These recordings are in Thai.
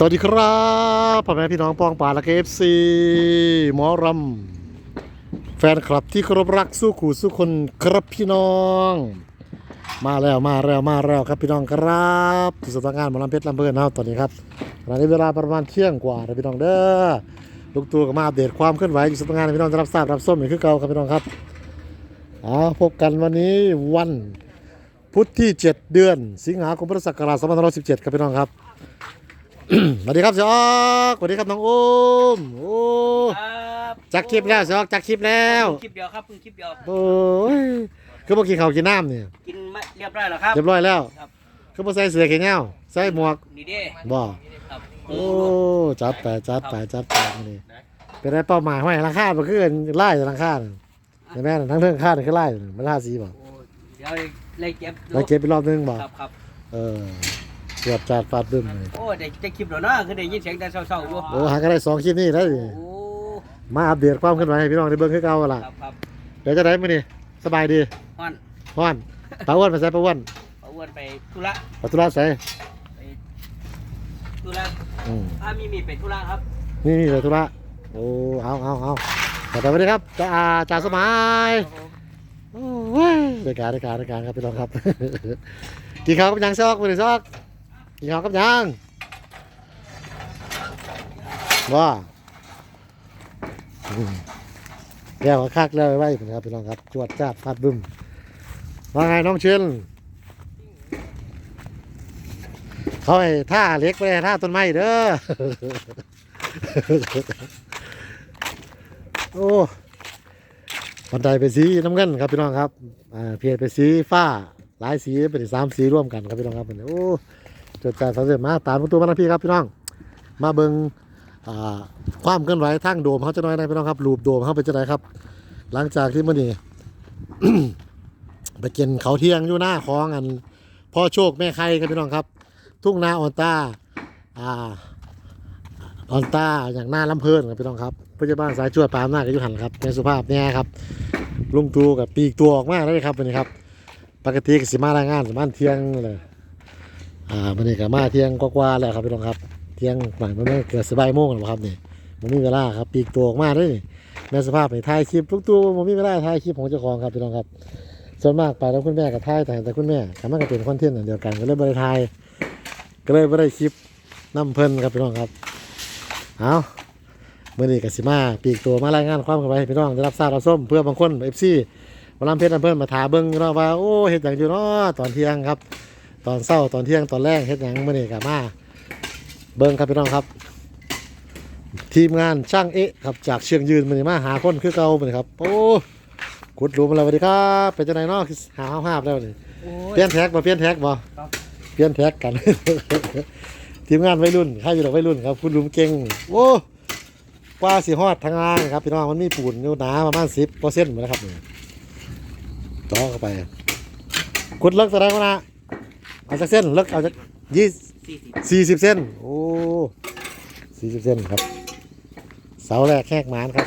สวัสดีครับพ่อแม่พี่น้องปองป่าและเอฟซีหมอรำแฟนคลับที่เคารพรักสู้ขู่สู้คนครับพี่น้อง มาแล้วมาแล้วมาแล้วครับพี่น้องครับที่สำนักงานหมอลำเพชรลำเบิร์นครับตอนนี้ครับขณะนี้เวลาประมาณเที่ยงกว่านะพี่น้องเด้อลูกตัวก็มาอัปเดตความเคลื่อนไหวอยู่สำนักงานให้พี่น้องได้รับทราบรับส้มเหมือนคือเก่าครับพี่น้องครับเอาพบกันวันนี้วันพุธที่ 7 เดือน สิงหาคมพุทธศักราช2517ครับพี่น้องครับ สวัสดีครับเสียออกสวัสดีครับน้องอุ้มโอ้ครับจักคลิปแล้วเสียออกจักคลิปแล้วคลิปเดียวครับเพิ่งคลิปเดียวโอ้ยคือเมื่อกี้เขาวกินน้ำเนี่ยกินมาเรียบร้อยแล้วครับ เรียบร้อยแล้วครับ คือบ่ใส่เสื้อแขนยาวใส่หมวกนี่เด้บ่ครับโอ้จัดไปจัดไปจัดไปมื้อนี่เป็นได้เป้าหมายห้อยราคาบ่คือไล่ราคาน่ะเห็นไหมน่ะทั้งเรื่องค่านี่คือไล่น่ะมันราสีบ่โอ้เดี๋ยวเลยเก็บดูแล้วเก็บไปรอบนึงบ่ครับครับเออ เกือบจัดฟาดบึ้มเลยโอ้ได้ได้คลิปแล้วเนาะคือได้ยินเสียงแต่เศร้าๆอยู่โอ้หาก็ได้สองคลิปนี่ได้ดิโอ้มาอัปเดตความเคลื่อนไหวให้พี่น้องได้เบิ่งคือเก่าล่ะครับครับเดี๋ยวจะได้มื้อนี้สบายดีฮอนฮ้อนปลาอ้วนไปใส่ปลาอ้วนเอาอ้วนไปธุระปลาตุลาใส่ไปธุระอืมถ้ามีมีไปธุระครับนี่นี่ใส่ตุลาโอ้เอาเอาเอาขอสวัสดีครับจ่าอาจ่าสมัยครับผมโอ้ยรายการรายการรายการครับพี่น้องครับ กินข้าวกับหยังซอกมื้อนี้ซอก กินข้าวกับยังว่าอืมแก้วคักแล้วไว้ครับพี่น้องครับจวดจ้าดฟาดบึ้มว่าไงน้องเชนเขาให้ท่าเล็กไปท่าต้นไม้เด้อโอ้บันไดเป็นสีน้ำเงินครับพี่น้องครับเพียรเป็นสีฟ้าหลายสีเป็นสามสีร่วมกันครับพี่น้องครับโอ้ จดจ่ายสำเร็จมาตามประตูมาทางพี่ครับพี่น้อง มาเบิงความเคลื่อนไหวทางโดมเขาจะน้อยนะพี่น้องครับรูปโดมเขาเป็นจะไหนครับ หลังจากที่มื่อนี้ไปกินเขาเที่ยงอยู่หน้าคลองอันพ่อโชคแม่ใครครับพี่น้องครับ ทุ่งนาออนตาอ่าออนตาอย่างหน้าลำเพลินครับพี่น้องครับพยาบ้าลสายช่วยปามหน้าก็อยู่หันครับแม่สุภาพเนี่ยครับลุงตูกับปีกตัวออกมาเลยครับวันนี้ครับ ปกติกสิมารายงานสมานเที่ยงเลย อ่าวันนี้ก็มาเที่ยงกว่าๆแล้วครับพี่น้องครับ เที่ยงหมายมันไม่เกิดสบายโมงแล้วครับนี่มันมีเวลาครับปีกตัวออกมาเลยนี่แม่สภาพไปถ่ายคลิปทุกตัวมันมีเวลาถ่ายคลิปของเจ้าของครับพี่น้องครับ ส่วนมากไปแล้วคุณแม่กับถ่ายแต่แต่คุณแม่ก็มันก็เป็นคอนเทนต์อันเดียวกันก็เลยบริถ่ายก็เลยไม่ได้คลิปน้ำเพลินครับพี่น้องครับเอาเมื่อนี้กสิมาปีกตัวมารายงานความกันไปพี่น้องได้รับทราบรับส้มเพื่อบางคนเอฟซีมาลำเพชรน้ำเพลินมาถาเบิ้งเนาะว่าโอ้เฮ็ดอย่างอยู่เนาะตอนเที่ยงครับ ตอนเช้าตอนเที่ยงตอนแรกเฮ็ดอย่างเมื่อนี้กับมาเบิ้งครับพี่น้องครับ ทีมงานช่างเอะครับจากเชียงยืนมันมาหาคนคือเก่าเหมือนครับโอ้กุดรู้มาแล้วสวัสดีครับเป็นจังไดเนาะหาห้าบแล้วนี่โอ้เปลี่ยนแท็กบ่เปลี่ยนแท็กบ่ครับ เปลี่ยนแท็กกัน ทีมงานวัยรุ่นใครอยู่ดอกวัยรุ่นครับคุณลุงเก่งโอ้กว่าสีฮอดทางล่างครับพี่น้องมันมีปูนอยู่หนาประมาณสิบเปอร์เซ็นต์หมดแล้วครับนี่ต่อเข้าไปกุดเลิกแสดงว่านะ เอาจากเส้นเลิกเอาจากยี่สี่สิบสี่สิบเส้นโอ้สี่สิบเส้นครับ เสาแรกแหกหมานครับ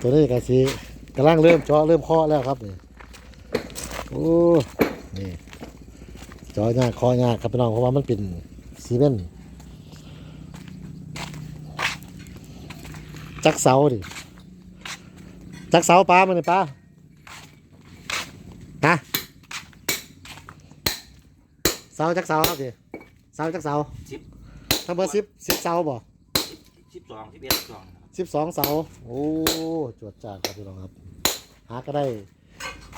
ตัวนี้ก็สีกำลังเริ่มเจาะเริ่มเคาะแล้วครับนี่โอ้นี่เจาะยากเคาะยากครับพี่น้องเพราะว่ามันเป็นซีเมนต์จักเสาดิจักเสาปลามันนี่ปลาฮะ เสาจักเสาครับดิเสาจักเสาสิบ ทั้งเบอร์สิบสิบเสาบ่สิบสองสิบเอ็ดสิบสองสิบสองเสาโอ้จวดจ้าครับพี่น้องครับ หาก็ได้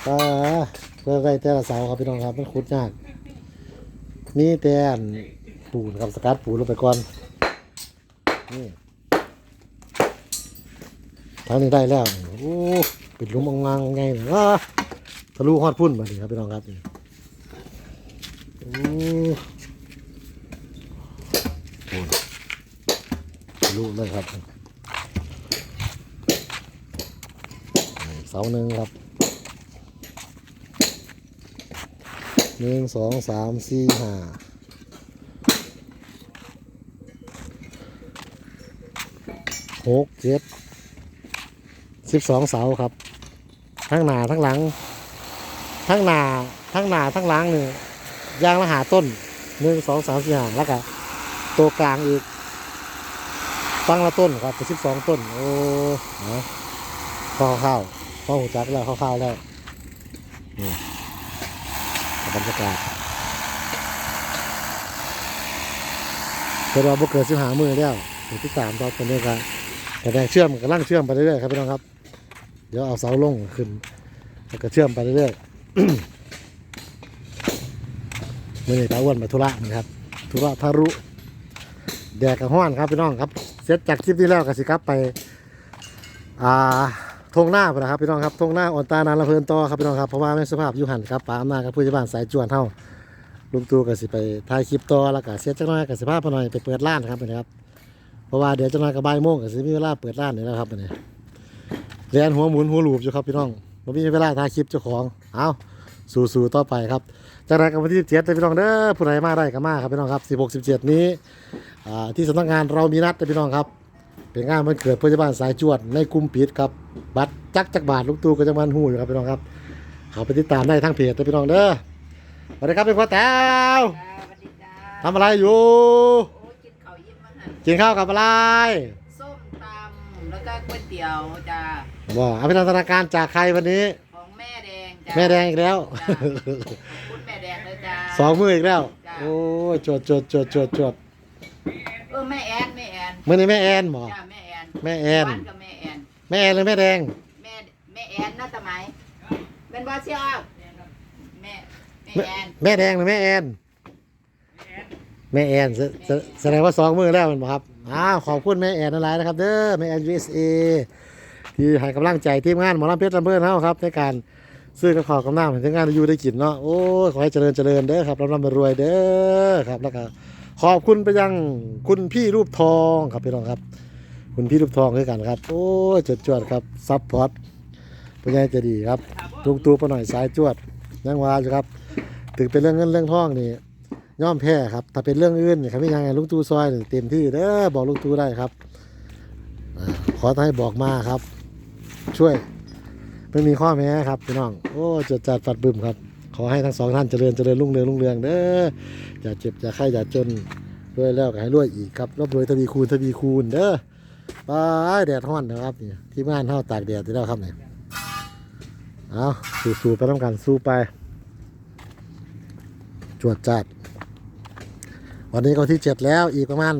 ก็เพื่อได้แต่ละเสาครับพี่น้องครับมันขุดยากมีแต่อันปูนครับสกัดปูนลงไปก่อนนี่ทางนี้ได้แล้วโอ้ปิดหลุมองางไงเนี่ยอ้าทะลุฮอดพุ่นมาดิครับพี่น้องครับนี่ โอ้โอ้ทะลุเลยครับเสาหนึ่งครับหนึ่งสองสามสี่ห้าหกเจ็ดสิบสองเสาครับ ทั้งหนาทั้งหลัง ทั้งหนาทั้งหนาทั้งหลังเนี่ ยางละหาต้นหนึ่งสองสามสี่ห้าแล้วก็ตัวกลางอีกฟังละต้นครับไปสิบสองต้น โอ้นะข้าวข้าวข้าวหูจักแล้วข้าวข้าวแล้วนี่บรรยากาศแต่เราบ่เกิดสิบหามือแล้วถึงที่สามตอนตอนนี้กันแต่แดงเชื่อมกำลังเชื่อมไปเรื่อยๆครับพี่น้องครับ เดี๋ยวเอาเสาลงขึ้นแล้วก็เชื่อมไปเรื่อยๆ มื่อนี้ตาอ้วนไปธุระนะครับธุระทารุแดกกับห้อนครับพี่น้องครับเสร็จจากคลิปนี้แล้วก็สิครับไปอ่าทงหน้าไปนะครับพี่น้องครับทงหน้าอ่อนตานานละเพลินต่อครับพี่น้องครับเพราะว่าแม่สภาพยู่หันครับป้าอำนาจกับผู้ใหญ่บ้านสายจวนเท่าลุงตู่ก็สิไปถ่ายคลิปต่อแล้วก็เสร็จจักน้อยก็สิพาไปหน่อยไปเปิดร้านครับนะครับเพราะว่าเดี๋ยวจักหน้อยก็บ่ายโมงก็สิมีเวลาเปิดร้านนี่แล้วครับวันนี้เรียนหัวหมุนหัวหลูบอยู่ครับพี่น้องบ่มีเวลาถ่ายคลิปเจ้าของเอา สู่ๆต่อไปครับจากนั้นก็วันที่17เด้อพี่น้องเด้อผู้ใดมาได้ก็มาครับพี่น้องครับ 16 17 นี้อ่าที่สำนักงานเรามีนัดเด้อพี่น้องครับ เป็นงานวันเกิดผู้ใหญ่บ้านสายจวดในกลุ่มปิดครับบัตรจักจักบาทลูกตูก็จะมันหูอยู่ครับพี่น้องครับเขาไปติดตามได้ทั้งเพจเด้อพี่น้องเด้อสวัสดีครับเป็นพ่อแต้วจ้าสวัสดีจ้าทำอะไรอยู่โอ้ยกินข้าวยิ้มมาหันกินข้าวกับอะไรส้มตำแล้วก็ก๋วยเตี๋ยวจ้าบอกอภินันทนาการจากใครวันนี้ของแม่แดง จ้าแม่แดงอีกแล้ว จ้าคุณแม่แดงเลยจ้า สองมืออีกแล้ว จ้ะ โอ้ยจวดจวดจวดจวดจวดเออแม่แอนแม่แอนมื่อนี้แม่แอนหมอ จ้าแม่แอนแม่แอน บ้านกับแม่แอน แม่แอนหรือแม่แดง แม่แม่แอนน่าสมัยเป็นบอสเชียวแม่แม่แม่แอน แม่แดงหรือแม่แอน แม่แอนแสแสแสดงว่าสองมือแล้วแมันบ่ครับอ้าวขอบคุณแม่แอนอะไรนะครับ เด้อแม่แอน USA ที่ให้กำลังใจทีมงานหมอลำเพชรลำเพื่อนเฮาครับในการ ซื้อกับข้าวกับน้ำให้ทีมงานอยู่ได้กินเนาะโอ้ยขอให้เจริญเจริญเด้อครับร่ำร่ำรวยเด้อครับแล้วก็ขอบคุณไปยังคุณพี่รูปทองครับพี่น้องครับ คุณพี่รูปทองด้วยกันครับ โอ้จดจวดครับซับพอร์ตเป็นไงจะดีครับตุกตูปหน่อยสายจวดยังว่าอยู่ครับ ถึงเป็นเรื่องเงินเรื่องทองนี่ย่อมแพ้ครับถ้าเป็นเรื่องอื่นนี่ครับพี่ยังไงลุงตูซอยนี่เต็มที่เด้อบอกลุงตูได้ครับขอให้บอกมาครับ ช่วย ไม่มีข้อแม้ครับพี่น้อง โอ้จดจัดฝัดบึมครับ ขอให้ทั้งสองท่านเจริญเจริญรุ่งเรืองรุ่งเรืองเด้ออย่าเจ็บอย่าไข้อย่าจนรวยแล้วก็ให้รวยอีกครับรบรวยทวีคูณทวีคูณเด้อไปแดดร้อนนะครับนี่ที่บ้านเท่าตากแดดที่แล้วครับเนี่ยเอาสู้ๆไปต้องกันสู้ไป จวดจัด วันนี้ก็ที่เจ็ดแล้วอีกประมาณ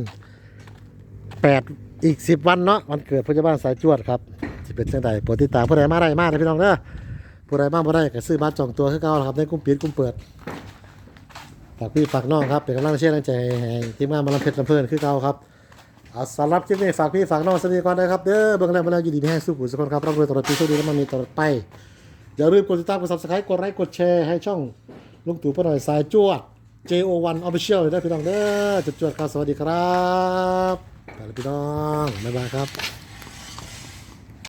แปดอีกสิบวันเนาะวันเกิดพยาบาลสายจวดครับ ที่เป็นจังใดโปรดติดตามผู้ใดมาได้มาเลยพี่น้องเด้อผู้ใดบ้างผู้ใดก็ซื้อบัตรจองตัวคือเก่าล่ะครับในกลุ่มปิดกลุ่มเปิดฝากพี่ฝากน้องครับเป็นกำลังเชียร์กำลังใจให้ทีมงานมาลำเพชรลำเพลินคือเก่าครับเอาสำหรับคลิปนี้ฝากพี่ฝากน้องสวัสดีก่อนนะครับเด้อเบื้องแรกมาแล้วยินดีมีให้สู้ผู้สุขคนครับร่ำรวยตลอดปีโชคดีและมันมีตลอดไปอย่าลืมกดติดตามกด subscribe กดไลค์กดแชร์ให้ช่องลุงตู่ป้าหน่อยสายจวด JO1 Official เลยนะพี่น้องเด้อจวดๆครับสวัสดีครับไปแล้วพี่น้องบ๊ายบายครับ